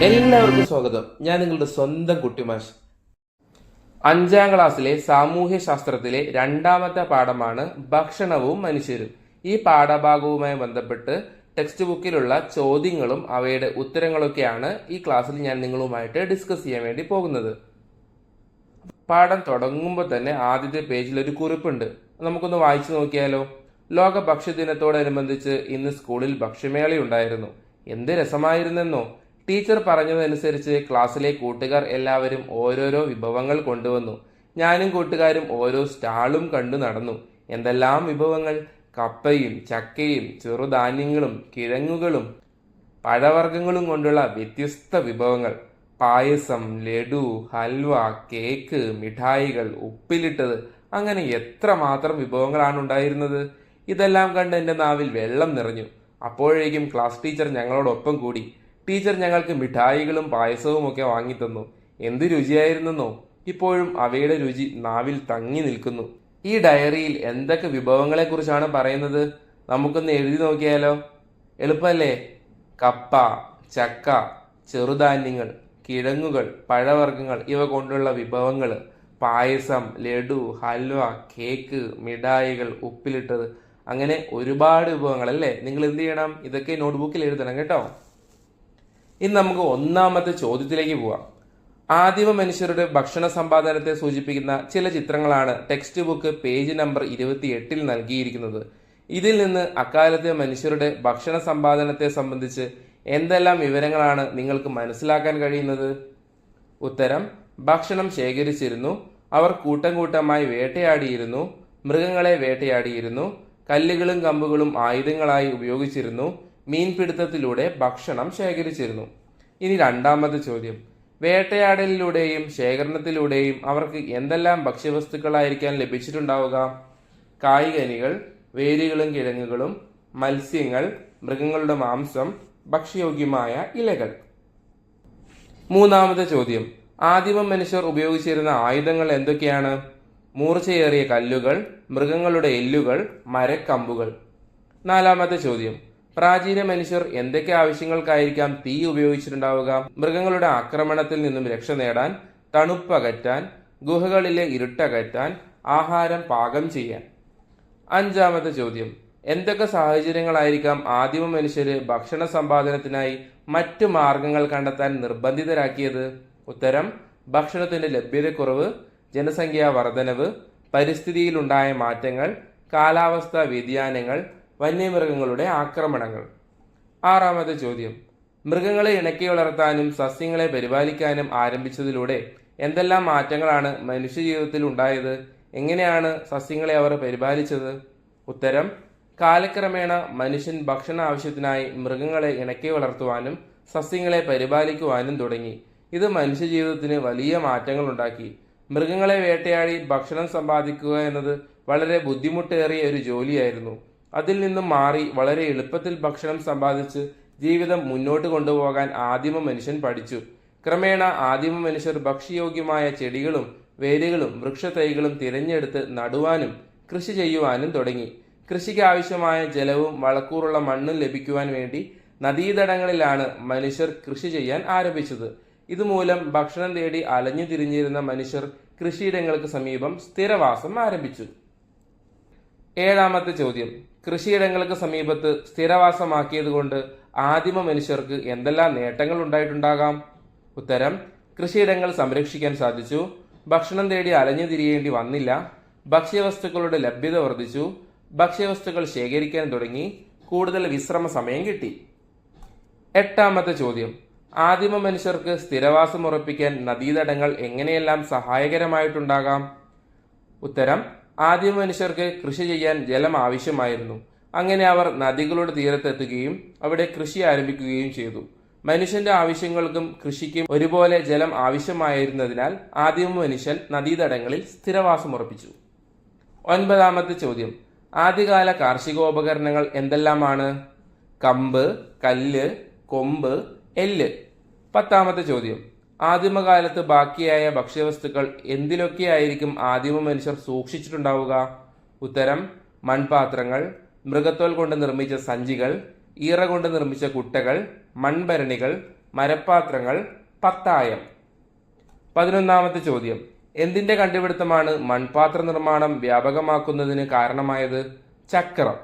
എല്ലാവർക്കും സ്വാഗതം. ഞാൻ നിങ്ങളുടെ സ്വന്തം കുട്ടിമാഷ് അഞ്ചാം ക്ലാസ്സിലെ സാമൂഹ്യ ശാസ്ത്രത്തിലെ രണ്ടാമത്തെ പാഠമാണ് ഭക്ഷണവും മനുഷ്യരും. ഈ പാഠഭാഗവുമായി ബന്ധപ്പെട്ട് ടെക്സ്റ്റ് ബുക്കിലുള്ള ചോദ്യങ്ങളും അവയുടെ ഉത്തരങ്ങളൊക്കെയാണ് ഈ ക്ലാസ്സിൽ ഞാൻ നിങ്ങളുമായിട്ട് ഡിസ്കസ് ചെയ്യാൻ വേണ്ടി പോകുന്നത്. പാഠം തുടങ്ങുമ്പോൾ തന്നെ ആദ്യത്തെ പേജിൽ ഒരു കുറിപ്പുണ്ട്. നമുക്കൊന്ന് വായിച്ചു നോക്കിയാലോ? ലോക ഭക്ഷ്യദിനത്തോടനുബന്ധിച്ച് ഇന്ന് സ്കൂളിൽ ഭക്ഷ്യമേളയുണ്ടായിരുന്നു. എന്ത് രസമായിരുന്നെന്നോ? ടീച്ചർ പറഞ്ഞതനുസരിച്ച് ക്ലാസ്സിലെ കൂട്ടുകാർ എല്ലാവരും ഓരോരോ വിഭവങ്ങൾ കൊണ്ടുവന്നു. ഞാനും കൂട്ടുകാരും ഓരോ സ്റ്റാളും കണ്ടു നടന്നു. എന്തെല്ലാം വിഭവങ്ങൾ? കപ്പയും ചക്കയും ചെറുധാന്യങ്ങളും കിഴങ്ങുകളും പഴവർഗങ്ങളും കൊണ്ടുള്ള വ്യത്യസ്ത വിഭവങ്ങൾ. പായസം ലഡു ഹൽവ കേക്ക് മിഠായികൾ ഉപ്പിലിട്ടത്. അങ്ങനെ എത്രമാത്രം വിഭവങ്ങളാണ് ഉണ്ടായിരുന്നത്? ഇതെല്ലാം കണ്ട് എന്റെ നാവിൽ വെള്ളം നിറഞ്ഞു. അപ്പോഴേക്കും ക്ലാസ് ടീച്ചർ ഞങ്ങളോടൊപ്പം കൂടി. ടീച്ചർ ഞങ്ങൾക്ക് മിഠായികളും പായസവും ഒക്കെ വാങ്ങിത്തന്നു എന്ത് രുചിയായിരുന്നെന്നോ? ഇപ്പോഴും അവയുടെ രുചി നാവിൽ തങ്ങി നിൽക്കുന്നു. ഈ ഡയറിയിൽ എന്തൊക്കെ വിഭവങ്ങളെക്കുറിച്ചാണ് പറയുന്നത്? നമുക്കൊന്ന് എഴുതി നോക്കിയാലോ? എളുപ്പമല്ലേ കപ്പ ചക്ക ചെറുധാന്യങ്ങൾ കിഴങ്ങുകൾ പഴവർഗങ്ങൾ ഇവ കൊണ്ടുള്ള വിഭവങ്ങൾ പായസം ലഡു ഹൽവ കേക്ക് മിഠായികൾ ഉപ്പിലിട്ടത്. അങ്ങനെ ഒരുപാട് വിഭവങ്ങൾ അല്ലേ നിങ്ങൾ എന്ത് ചെയ്യണം? ഇതൊക്കെ നോട്ട്ബുക്കിൽ എഴുതണം കേട്ടോ. ഇനി നമുക്ക് ഒന്നാമത്തെ ചോദ്യത്തിലേക്ക് പോവാം. ആദിമ മനുഷ്യരുടെ ഭക്ഷണ സമ്പാദനത്തെ സൂചിപ്പിക്കുന്ന ചില ചിത്രങ്ങളാണ് ടെക്സ്റ്റ് ബുക്ക് പേജ് നമ്പർ ഇരുപത്തി എട്ടിൽ നൽകിയിരിക്കുന്നത്. ഇതിൽ നിന്ന് അക്കാലത്തെ മനുഷ്യരുടെ ഭക്ഷണ സമ്പാദനത്തെ സംബന്ധിച്ച് എന്തെല്ലാം വിവരങ്ങളാണ് നിങ്ങൾക്ക് മനസ്സിലാക്കാൻ കഴിയുന്നത്? ഉത്തരം ഭക്ഷണം ശേഖരിച്ചിരുന്നു അവർ കൂട്ടം കൂട്ടമായി വേട്ടയാടിയിരുന്നു മൃഗങ്ങളെ വേട്ടയാടിയിരുന്നു കല്ലുകളും കമ്പുകളും ആയുധങ്ങളായി ഉപയോഗിച്ചിരുന്നു മീൻപിടുത്തത്തിലൂടെ ഭക്ഷണം ശേഖരിച്ചിരുന്നു. ഇനി രണ്ടാമത്തെ ചോദ്യം. വേട്ടയാടലിലൂടെയും ശേഖരണത്തിലൂടെയും അവർക്ക് എന്തെല്ലാം ഭക്ഷ്യവസ്തുക്കളായിരിക്കാൻ ലഭിച്ചിട്ടുണ്ടാവുക? കായികനികൾ വേരുകളും കിഴങ്ങുകളും മത്സ്യങ്ങൾ മൃഗങ്ങളുടെ മാംസം ഭക്ഷ്യയോഗ്യമായ ഇലകൾ. മൂന്നാമത്തെ ചോദ്യം. ആദിമ മനുഷ്യർ ഉപയോഗിച്ചിരുന്ന ആയുധങ്ങൾ എന്തൊക്കെയാണ്? മൂർച്ചയേറിയ കല്ലുകൾ മൃഗങ്ങളുടെ എല്ലുകൾ മരക്കമ്പുകൾ. നാലാമത്തെ ചോദ്യം. പ്രാചീന മനുഷ്യർ എന്തൊക്കെ ആവശ്യങ്ങൾക്കായിരിക്കാം തീ ഉപയോഗിച്ചിട്ടുണ്ടാവുക? മൃഗങ്ങളുടെ ആക്രമണത്തിൽ നിന്നും രക്ഷ നേടാൻ തണുപ്പകറ്റാൻ ഗുഹകളിലെ ഇരുട്ടകറ്റാൻ ആഹാരം പാകം ചെയ്യാൻ. അഞ്ചാമത്തെ ചോദ്യം. എന്തൊക്കെ സാഹചര്യങ്ങളായിരിക്കാം ആദിമ മനുഷ്യര് ഭക്ഷണ സമ്പാദനത്തിനായി മറ്റു മാർഗങ്ങൾ കണ്ടെത്താൻ നിർബന്ധിതരാക്കിയത്? ഉത്തരം ഭക്ഷണത്തിന്റെ ലഭ്യതക്കുറവ് ജനസംഖ്യാ വർധനവ് പരിസ്ഥിതിയിലുണ്ടായ മാറ്റങ്ങൾ കാലാവസ്ഥാ വ്യതിയാനങ്ങൾ വന്യമൃഗങ്ങളുടെ ആക്രമണങ്ങൾ. ആറാമത്തെ ചോദ്യം. മൃഗങ്ങളെ ഇണക്കി വളർത്താനും സസ്യങ്ങളെ പരിപാലിക്കാനും ആരംഭിച്ചതിലൂടെ എന്തെല്ലാം മാറ്റങ്ങളാണ് മനുഷ്യജീവിതത്തിൽ ഉണ്ടായത്? എങ്ങനെയാണ് സസ്യങ്ങളെ അവർ പരിപാലിച്ചത്? ഉത്തരം. കാലക്രമേണ മനുഷ്യൻ ഭക്ഷണ ആവശ്യത്തിനായി മൃഗങ്ങളെ ഇണക്കി വളർത്തുവാനും സസ്യങ്ങളെ പരിപാലിക്കുവാനും തുടങ്ങി. ഇത് മനുഷ്യജീവിതത്തിന് വലിയ മാറ്റങ്ങൾ ഉണ്ടാക്കി മൃഗങ്ങളെ വേട്ടയാടി ഭക്ഷണം സമ്പാദിക്കുക എന്നത് വളരെ ബുദ്ധിമുട്ടേറിയ ഒരു ജോലിയായിരുന്നു. അതിൽ നിന്നും മാറി വളരെ എളുപ്പത്തിൽ ഭക്ഷണം സമ്പാദിച്ച് ജീവിതം മുന്നോട്ട് കൊണ്ടുപോകാൻ ആദിമ മനുഷ്യൻ പഠിച്ചു. ക്രമേണ ആദിമ മനുഷ്യർ ഭക്ഷ്യയോഗ്യമായ ചെടികളും വേരുകളും വൃക്ഷത്തൈകളും തിരഞ്ഞെടുത്ത് നടുവാനും കൃഷി ചെയ്യുവാനും തുടങ്ങി. കൃഷിക്ക് ആവശ്യമായ ജലവും വളക്കൂറുള്ള മണ്ണും ലഭിക്കുവാൻ വേണ്ടി നദീതടങ്ങളിലാണ് മനുഷ്യർ കൃഷി ചെയ്യാൻ ആരംഭിച്ചത്. ഇതുമൂലം ഭക്ഷണം തേടി അലഞ്ഞു തിരിഞ്ഞിരുന്ന മനുഷ്യർ കൃഷിയിടങ്ങൾക്ക് സമീപം സ്ഥിരവാസം ആരംഭിച്ചു. ഏഴാമത്തെ ചോദ്യം. കൃഷിയിടങ്ങൾക്ക് സമീപത്ത് സ്ഥിരവാസമാക്കിയതുകൊണ്ട് ആദിമ മനുഷ്യർക്ക് എന്തെല്ലാം നേട്ടങ്ങൾ ഉണ്ടായിട്ടുണ്ടാകാം? ഉത്തരം കൃഷിയിടങ്ങൾ സംരക്ഷിക്കാൻ സാധിച്ചു. ഭക്ഷണം തേടി അലഞ്ഞു തിരിയേണ്ടി വന്നില്ല. ഭക്ഷ്യവസ്തുക്കളുടെ ലഭ്യത വർദ്ധിച്ചു. ഭക്ഷ്യവസ്തുക്കൾ ശേഖരിക്കാൻ തുടങ്ങി. കൂടുതൽ വിശ്രമ സമയം കിട്ടി. എട്ടാമത്തെ ചോദ്യം. ആദിമ മനുഷ്യർക്ക് സ്ഥിരവാസം ഉറപ്പിക്കാൻ നദീതടങ്ങൾ എങ്ങനെയെല്ലാം സഹായകരമായിട്ടുണ്ടാകാം? ഉത്തരം ആദിമ മനുഷ്യർക്ക് കൃഷി ചെയ്യാൻ ജലം ആവശ്യമായിരുന്നു. അങ്ങനെ അവർ നദികളുടെ തീരത്തെത്തുകയും അവിടെ കൃഷി ആരംഭിക്കുകയും ചെയ്തു. മനുഷ്യന്റെ ആവശ്യങ്ങൾക്കും കൃഷിക്കും ഒരുപോലെ ജലം ആവശ്യമായിരുന്നതിനാൽ ആദിമ മനുഷ്യൻ നദീതടങ്ങളിൽ സ്ഥിരവാസം ഉറപ്പിച്ചു. ഒൻപതാമത്തെ ചോദ്യം. ആദ്യകാല കാർഷികോപകരണങ്ങൾ എന്തെല്ലാമാണ്? കമ്പ് കല്ല് കൊമ്പ് എല്ല്. പത്താമത്തെ ചോദ്യം. ആദിമകാലത്ത് ബാക്കിയായ ഭക്ഷ്യവസ്തുക്കൾ എന്തിലൊക്കെയായിരിക്കും ആദിമ മനുഷ്യർ സൂക്ഷിച്ചിട്ടുണ്ടാവുക? ഉത്തരം മൺപാത്രങ്ങൾ മൃഗത്തോൽ കൊണ്ട് നിർമ്മിച്ച സഞ്ചികൾ ഈറ കൊണ്ട് നിർമ്മിച്ച കുട്ടകൾ മൺഭരണികൾ മരപ്പാത്രങ്ങൾ പത്തായം. പതിനൊന്നാമത്തെ ചോദ്യം. എന്തിന്റെ കണ്ടുപിടുത്തമാണ് മൺപാത്ര നിർമ്മാണം വ്യാപകമാക്കുന്നതിന് കാരണമായത്? ചക്രം.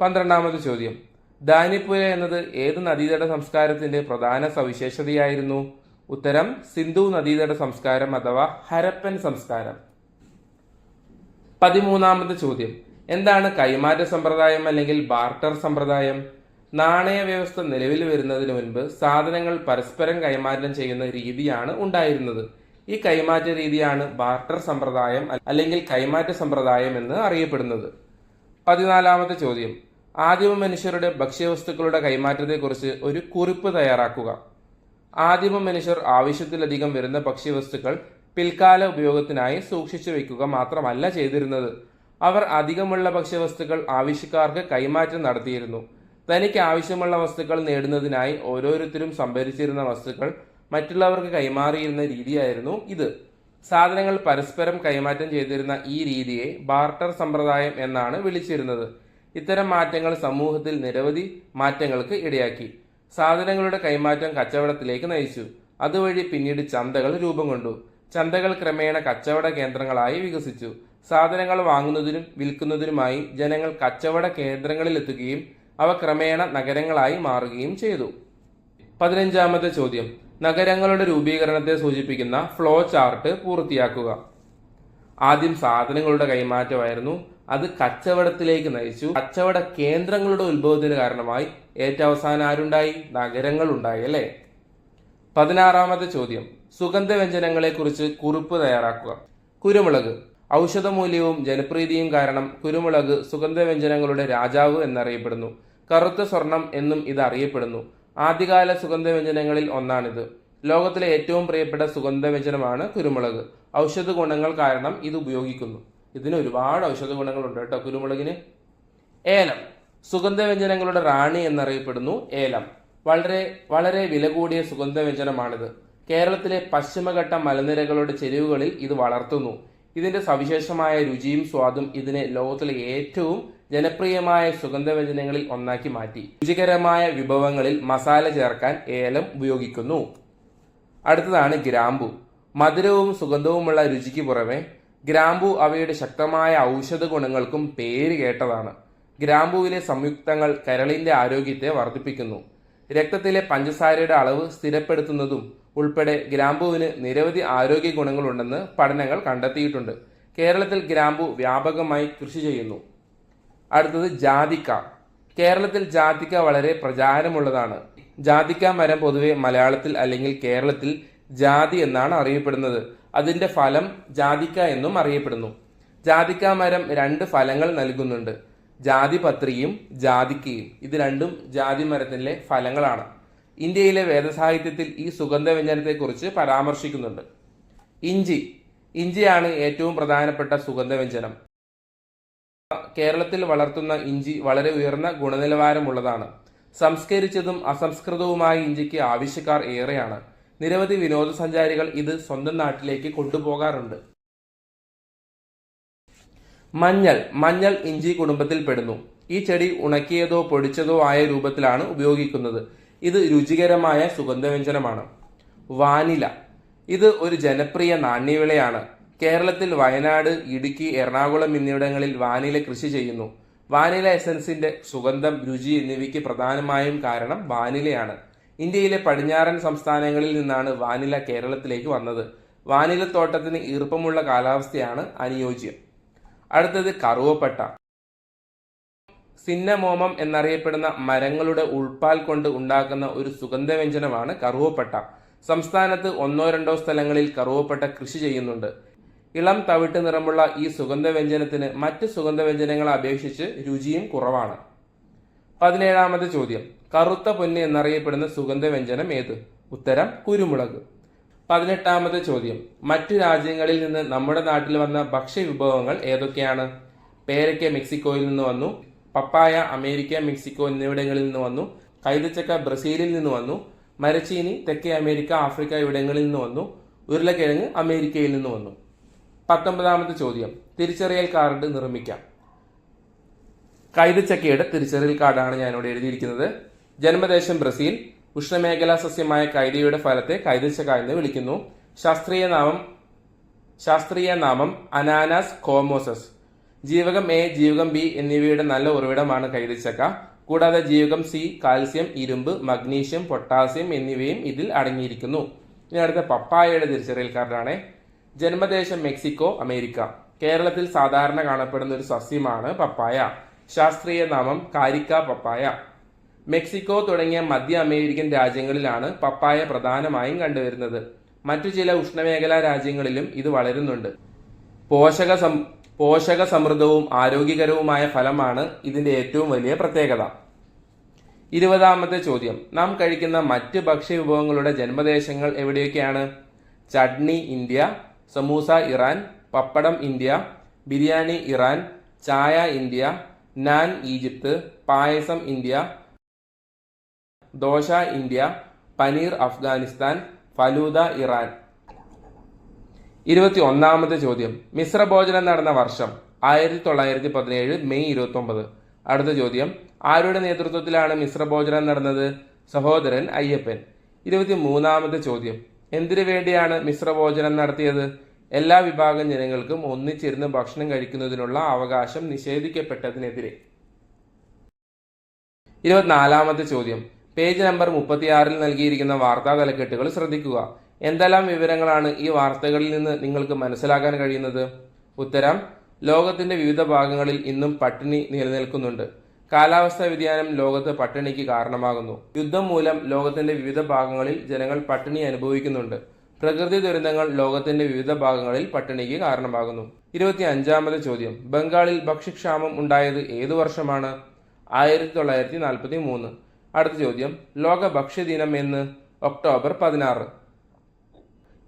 പന്ത്രണ്ടാമത്തെ ചോദ്യം. ദാനിപ്പുര എന്നത് ഏത് നദീതട സംസ്കാരത്തിന്റെ പ്രധാന സവിശേഷതയായിരുന്നു? ഉത്തരം സിന്ധു നദീതട സംസ്കാരം അഥവാ ഹരപ്പൻ സംസ്കാരം. പതിമൂന്നാമത് ചോദ്യം. എന്താണ് കൈമാറ്റ സമ്പ്രദായം അല്ലെങ്കിൽ ബാർട്ടർ സമ്പ്രദായം? നാണയ വ്യവസ്ഥ നിലവിൽ വരുന്നതിന് മുൻപ് സാധനങ്ങൾ പരസ്പരം കൈമാറ്റം ചെയ്യുന്ന രീതിയാണ് ഉണ്ടായിരുന്നത്. ഈ കൈമാറ്റ രീതിയാണ് ബാർട്ടർ സമ്പ്രദായം അല്ലെങ്കിൽ കൈമാറ്റ സമ്പ്രദായം എന്ന് അറിയപ്പെടുന്നത്. പതിനാലാമത്തെ ചോദ്യം. ആദിമ മനുഷ്യരുടെ ഭക്ഷ്യവസ്തുക്കളുടെ കൈമാറ്റത്തെക്കുറിച്ച് ഒരു കുറിപ്പ് തയ്യാറാക്കുക. ആദിമ മനുഷ്യർ ആവശ്യത്തിലധികം വരുന്ന ഭക്ഷ്യവസ്തുക്കൾ പിൽക്കാല ഉപയോഗത്തിനായി സൂക്ഷിച്ചു വയ്ക്കുക മാത്രമല്ല ചെയ്തിരുന്നത്. അവർ അധികമുള്ള ഭക്ഷ്യവസ്തുക്കൾ ആവശ്യക്കാർക്ക് കൈമാറ്റം നടത്തിയിരുന്നു. തനിക്ക് ആവശ്യമുള്ള വസ്തുക്കൾ നേടുന്നതിനായി ഓരോരുത്തരും സംഭരിച്ചിരുന്ന വസ്തുക്കൾ മറ്റുള്ളവർക്ക് കൈമാറിയിരുന്ന രീതിയായിരുന്നു ഇത്. സാധനങ്ങൾ പരസ്പരം കൈമാറ്റം ചെയ്തിരുന്ന ഈ രീതിയെ ബാർട്ടർ സമ്പ്രദായം എന്നാണ് വിളിച്ചിരുന്നത്. ഇത്തരം മാറ്റങ്ങൾ സമൂഹത്തിൽ നിരവധി മാറ്റങ്ങൾക്ക് ഇടയാക്കി. സാധനങ്ങളുടെ കൈമാറ്റം കച്ചവടത്തിലേക്ക് നയിച്ചു. അതുവഴി പിന്നീട് ചന്തകൾ രൂപം കൊണ്ടു. ചന്തകൾ ക്രമേണ കച്ചവട കേന്ദ്രങ്ങളായി വികസിച്ചു. സാധനങ്ങൾ വാങ്ങുന്നതിനും വിൽക്കുന്നതിനുമായി ജനങ്ങൾ കച്ചവട കേന്ദ്രങ്ങളിലെത്തുകയും അവ ക്രമേണ നഗരങ്ങളായി മാറുകയും ചെയ്തു. പതിനഞ്ചാമത്തെ ചോദ്യം. നഗരങ്ങളുടെ രൂപീകരണത്തെ സൂചിപ്പിക്കുന്ന ഫ്ലോ ചാർട്ട് പൂർത്തിയാക്കുക. ആദ്യം സാധനങ്ങളുടെ കൈമാറ്റമായിരുന്നു. അത് കച്ചവടത്തിലേക്ക് നയിച്ചു. കച്ചവട കേന്ദ്രങ്ങളുടെ ഉത്ഭവത്തിന് കാരണമായി ഏറ്റവസാനം ആരുണ്ടായി? നഗരങ്ങൾ ഉണ്ടായി അല്ലേ? പതിനാറാമത്തെ ചോദ്യം. സുഗന്ധവ്യഞ്ജനങ്ങളെ കുറിച്ച് കുറിപ്പ് തയ്യാറാക്കുക. കുരുമുളക്. ഔഷധമൂല്യവും ജനപ്രീതിയും കാരണം കുരുമുളക് സുഗന്ധവ്യഞ്ജനങ്ങളുടെ രാജാവ് എന്നറിയപ്പെടുന്നു. കറുത്ത സ്വർണം എന്നും ഇത് അറിയപ്പെടുന്നു. ആദ്യകാല സുഗന്ധവ്യഞ്ജനങ്ങളിൽ ഒന്നാണിത്. ലോകത്തിലെ ഏറ്റവും പ്രിയപ്പെട്ട സുഗന്ധവ്യഞ്ജനമാണ് കുരുമുളക്. ഔഷധ ഗുണങ്ങൾ കാരണം ഇത് ഉപയോഗിക്കുന്നു. ഇതിന് ഒരുപാട് ഔഷധ ഗുണങ്ങളുണ്ട് കേട്ടോ. കുരുമുളകിന് ഏലം. സുഗന്ധവ്യഞ്ജനങ്ങളുടെ റാണി എന്നറിയപ്പെടുന്നു ഏലം. വളരെ വളരെ വില കൂടിയ സുഗന്ധവ്യഞ്ജനമാണിത്. കേരളത്തിലെ പശ്ചിമഘട്ട മലനിരകളുടെ ചെരിവുകളിൽ ഇത് വളർത്തുന്നു. ഇതിന്റെ സവിശേഷമായ രുചിയും സ്വാദും ഇതിനെ ലോകത്തിലെ ഏറ്റവും ജനപ്രിയമായ സുഗന്ധവ്യഞ്ജനങ്ങളിൽ ഒന്നാക്കി മാറ്റി. രുചികരമായ വിഭവങ്ങളിൽ മസാല ചേർക്കാൻ ഏലം ഉപയോഗിക്കുന്നു. അടുത്തതാണ് ഗ്രാമ്പു. മധുരവും സുഗന്ധവുമുള്ള രുചിക്ക് പുറമെ ഗ്രാമ്പു അവയുടെ ശക്തമായ ഔഷധ ഗുണങ്ങൾക്കും പേര് കേട്ടതാണ്. ഗ്രാമ്പുവിലെ സംയുക്തങ്ങൾ കരളിന്റെ ആരോഗ്യത്തെ വർദ്ധിപ്പിക്കുന്നു. രക്തത്തിലെ പഞ്ചസാരയുടെ അളവ് സ്ഥിരപ്പെടുത്തുന്നതും ഉൾപ്പെടെ ഗ്രാമ്പുവിന് നിരവധി ആരോഗ്യ ഗുണങ്ങളുണ്ടെന്ന് പഠനങ്ങൾ കണ്ടെത്തിയിട്ടുണ്ട്. കേരളത്തിൽ ഗ്രാമ്പു വ്യാപകമായി കൃഷി ചെയ്യുന്നു. അടുത്തത് ജാതിക്ക. കേരളത്തിൽ ജാതിക്ക വളരെ പ്രചാരമുള്ളതാണ്. ജാതിക്ക മരം പൊതുവെ മലയാളത്തിൽ അല്ലെങ്കിൽ കേരളത്തിൽ ജാതി എന്നാണ് അറിയപ്പെടുന്നത്. അതിന്റെ ഫലം ജാതിക്ക എന്നും അറിയപ്പെടുന്നു. ജാതിക്ക മരം രണ്ട് ഫലങ്ങൾ നൽകുന്നുണ്ട്. ജാതിപത്രിയും ജാതിക്കയും. ഇത് രണ്ടും ജാതി മരത്തിലെ ഫലങ്ങളാണ്. ഇന്ത്യയിലെ വേദസാഹിത്യത്തിൽ ഈ സുഗന്ധവ്യഞ്ജനത്തെക്കുറിച്ച് പരാമർശിക്കുന്നുണ്ട്. ഇഞ്ചി. ഇഞ്ചിയാണ് ഏറ്റവും പ്രധാനപ്പെട്ട സുഗന്ധവ്യഞ്ജനം കേരളത്തിൽ വളർത്തുന്ന ഇഞ്ചി വളരെ ഉയർന്ന ഗുണനിലവാരമുള്ളതാണ്. സംസ്കരിച്ചതും അസംസ്കൃതവുമായ ഇഞ്ചിക്ക് ആവശ്യക്കാർ ഏറെയാണ്. നിരവധി വിനോദസഞ്ചാരികൾ ഇത് സ്വന്തം നാട്ടിലേക്ക് കൊണ്ടുപോകാറുണ്ട്. മഞ്ഞൾ മഞ്ഞൾ ഇഞ്ചി കുടുംബത്തിൽ പെടുന്നു. ഈ ചെടി ഉണക്കിയതോ പൊടിച്ചതോ ആയ രൂപത്തിലാണ് ഉപയോഗിക്കുന്നത്. ഇത് രുചികരമായ സുഗന്ധവ്യഞ്ജനമാണ്. വാനില. ഇത് ഒരു ജനപ്രിയ നാണ്യവിളയാണ്. കേരളത്തിൽ വയനാട് ഇടുക്കി എറണാകുളം എന്നിവിടങ്ങളിൽ വാനില കൃഷി ചെയ്യുന്നു. വാനില എസൻസിന്റെ സുഗന്ധം രുചി എന്നിവയ്ക്ക് പ്രധാനമായും കാരണം വാനിലയാണ്. ഇന്ത്യയിലെ പടിഞ്ഞാറൻ സംസ്ഥാനങ്ങളിൽ നിന്നാണ് വാനില കേരളത്തിലേക്ക് വന്നത്. വാനില വാനിലത്തോട്ടത്തിന് ഈർപ്പമുള്ള കാലാവസ്ഥയാണ് അനുയോജ്യം. അടുത്തത് കറുവപ്പട്ട. സിന്നമോമം എന്നറിയപ്പെടുന്ന മരങ്ങളുടെ ഉൾപ്പാൽ കൊണ്ട് ഉണ്ടാക്കുന്ന ഒരു സുഗന്ധവ്യഞ്ജനമാണ് കറുവപ്പട്ട. സംസ്ഥാനത്ത് ഒന്നോ രണ്ടോ സ്ഥലങ്ങളിൽ കറുവപ്പട്ട കൃഷി ചെയ്യുന്നുണ്ട്. ഇളം തവിട്ട് നിറമുള്ള ഈ സുഗന്ധവ്യഞ്ജനത്തിന് മറ്റ് സുഗന്ധവ്യഞ്ജനങ്ങളെ അപേക്ഷിച്ച് രുചിയും കുറവാണ്. പതിനേഴാമത്തെ ചോദ്യം. കറുത്ത പൊന്ന് എന്നറിയപ്പെടുന്ന സുഗന്ധവ്യഞ്ജനം ഏത്? ഉത്തരം കുരുമുളക്. പതിനെട്ടാമത്തെ ചോദ്യം. മറ്റു രാജ്യങ്ങളിൽ നിന്ന് നമ്മുടെ നാട്ടിൽ വന്ന ഭക്ഷ്യവിഭവങ്ങൾ ഏതൊക്കെയാണ്? പേരയ്ക്ക മെക്സിക്കോയിൽ നിന്ന് വന്നു പപ്പായ അമേരിക്ക മെക്സിക്കോ എന്നിവിടങ്ങളിൽ നിന്ന് വന്നു കൈതച്ചക്ക ബ്രസീലിൽ നിന്ന് വന്നു മരച്ചീനി തെക്കേ അമേരിക്ക ആഫ്രിക്ക ഇവിടങ്ങളിൽ നിന്ന് വന്നു ഉരുളക്കിഴങ്ങ് അമേരിക്കയിൽ നിന്ന് വന്നു. പത്തൊമ്പതാമത്തെ ചോദ്യം. തിരിച്ചറിയൽ കാർഡ് നിർമ്മിക്കാം. കൈതച്ചക്കയുടെ തിരിച്ചറിയൽ കാർഡാണ് ഞാനിവിടെ എഴുതിയിരിക്കുന്നത്. ജന്മദേശം ബ്രസീൽ. ഉഷ്ണമേഖലാ സസ്യമായ കൈതയുടെ ഫലത്തെ കൈതച്ചക്ക എന്ന് വിളിക്കുന്നു. ശാസ്ത്രീയ നാമം ശാസ്ത്രീയ നാമം അനാനാസ് കോമോസസ്. ജീവകം എ ജീവകം ബി എന്നിവയുടെ നല്ല ഉറവിടമാണ് കൈതച്ചക്ക. കൂടാതെ ജീവകം സി കാൽസ്യം ഇരുമ്പ് മഗ്നീഷ്യം പൊട്ടാസ്യം എന്നിവയും ഇതിൽ അടങ്ങിയിരിക്കുന്നു. ഇനി അടുത്ത പപ്പായയുടെ തിരിച്ചറിയൽ കാർഡാണ്. ജന്മദേശം മെക്സിക്കോ അമേരിക്ക. കേരളത്തിൽ സാധാരണ കാണപ്പെടുന്ന ഒരു സസ്യമാണ് പപ്പായ. ശാസ്ത്രീയ നാമം കാരിക്ക പപ്പായ. മെക്സിക്കോ തുടങ്ങിയ മധ്യ അമേരിക്കൻ രാജ്യങ്ങളിലാണ് പപ്പായ പ്രധാനമായും കണ്ടുവരുന്നത്. മറ്റു ചില ഉഷ്ണമേഖലാ രാജ്യങ്ങളിലും ഇത് വളരുന്നുണ്ട്. പോഷക സം പോഷക സമൃദ്ധവും ആരോഗ്യകരവുമായ ഫലമാണ് ഇതിന്റെ ഏറ്റവും വലിയ പ്രത്യേകത. ഇരുപതാമത്തെ ചോദ്യം. നാം കഴിക്കുന്ന മറ്റ് ഭക്ഷ്യവിഭവങ്ങളുടെ ജന്മദേശങ്ങൾ എവിടെയൊക്കെയാണ്? Chutney India samosa Iran pappadam India biryani Iran ചായ India naan Egypt payasam India dosa India paneer Afghanistan falooda Iran. ഇരുപത്തി ഒന്നാമത്തെ ചോദ്യം. മിശ്ര ഭോജനം നടന്ന വർഷം ആയിരത്തി തൊള്ളായിരത്തി പതിനേഴ് മെയ് ഇരുപത്തി ഒമ്പത് അടുത്ത ചോദ്യം. ആരുടെ നേതൃത്വത്തിലാണ് മിശ്ര ഭോജനം നടന്നത്? സഹോദരൻ അയ്യപ്പൻ. ഇരുപത്തി മൂന്നാമത്തെ ചോദ്യം. എന്തിനു വേണ്ടിയാണ് മിശ്ര ഭോജനം നടത്തിയത്? എല്ലാ വിഭാഗം ജനങ്ങൾക്കും ഒന്നിച്ചിരുന്ന് ഭക്ഷണം കഴിക്കുന്നതിനുള്ള അവകാശം നിഷേധിക്കപ്പെട്ടതിനെതിരെ. ഇരുപത്തിനാലാമത്തെ ചോദ്യം. പേജ് നമ്പർ മുപ്പത്തിയാറിൽ നൽകിയിരിക്കുന്ന വാർത്താ തലക്കെട്ടുകൾ ശ്രദ്ധിക്കുക. എന്തെല്ലാം വിവരങ്ങളാണ് ഈ വാർത്തകളിൽ നിന്ന് നിങ്ങൾക്ക് മനസ്സിലാക്കാൻ കഴിയുന്നത്? ഉത്തരം ലോകത്തിന്റെ വിവിധ ഭാഗങ്ങളിൽ ഇന്നും പട്ടിണി നിലനിൽക്കുന്നുണ്ട്. കാലാവസ്ഥാ വ്യതിയാനം ലോകത്ത് പട്ടിണിക്ക് കാരണമാകുന്നു. യുദ്ധം മൂലം ലോകത്തിന്റെ വിവിധ ഭാഗങ്ങളിൽ ജനങ്ങൾ പട്ടിണി അനുഭവിക്കുന്നുണ്ട്. പ്രകൃതി ദുരന്തങ്ങൾ ലോകത്തിന്റെ വിവിധ ഭാഗങ്ങളിൽ പട്ടിണിക്ക് കാരണമാകുന്നു. ഇരുപത്തി അഞ്ചാമത് ചോദ്യം. ബംഗാളിൽ ഭക്ഷ്യക്ഷാമം ഉണ്ടായത് ഏതു വർഷമാണ്? ആയിരത്തി തൊള്ളായിരത്തി നാൽപ്പത്തി മൂന്ന് അടുത്ത ചോദ്യം. ലോക ഭക്ഷ്യദിനം എന്ന് ഒക്ടോബർ പതിനാറ്.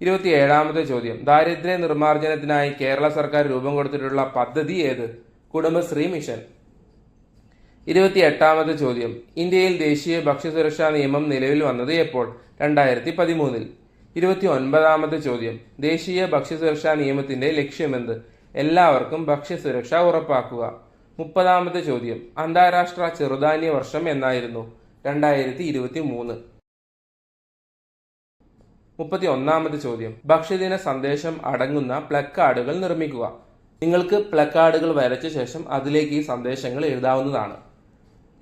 ഇരുപത്തി ഏഴാമത്തെ ചോദ്യം. ദാരിദ്ര്യ നിർമ്മാർജനത്തിനായി കേരള സർക്കാർ രൂപം കൊടുത്തിട്ടുള്ള പദ്ധതി ഏത്? കുടുംബശ്രീ മിഷൻ. ഇരുപത്തി എട്ടാമത്തെ ചോദ്യം. ഇന്ത്യയിൽ ദേശീയ ഭക്ഷ്യസുരക്ഷാ നിയമം നിലവിൽ വന്നത് എപ്പോൾ? രണ്ടായിരത്തി പതിമൂന്നിൽ ഇരുപത്തി ഒൻപതാമത്തെ ചോദ്യം. ദേശീയ ഭക്ഷ്യസുരക്ഷാ നിയമത്തിന്റെ ലക്ഷ്യമെന്ത്? എല്ലാവർക്കും ഭക്ഷ്യസുരക്ഷ ഉറപ്പാക്കുക. മുപ്പതാമത്തെ ചോദ്യം. അന്താരാഷ്ട്ര ചെറുധാന്യ വർഷം എന്നായിരുന്നു. രണ്ടായിരത്തി ഇരുപത്തി മൂന്ന് മുപ്പത്തി ഒന്നാമത്തെ ചോദ്യം. ഭക്ഷ്യദിന സന്ദേശം അടങ്ങുന്ന പ്ലക്കാർഡുകൾ നിർമ്മിക്കുക. നിങ്ങൾക്ക് പ്ലക്കാർഡുകൾ വരച്ച ശേഷം അതിലേക്ക് ഈ സന്ദേശങ്ങൾ എഴുതാവുന്നതാണ്.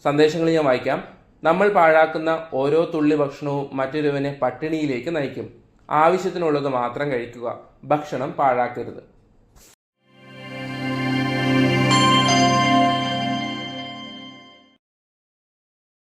സന്ദേശങ്ങൾ ഞാൻ വായിക്കാം. നമ്മൾ പാഴാക്കുന്ന ഓരോ തുള്ളി ഭക്ഷണവും മറ്റൊരുവനെ പട്ടിണിയിലേക്ക് നയിക്കും. ആവശ്യത്തിനുള്ളത് മാത്രം കഴിക്കുക. ഭക്ഷണം പാഴാക്കരുത്.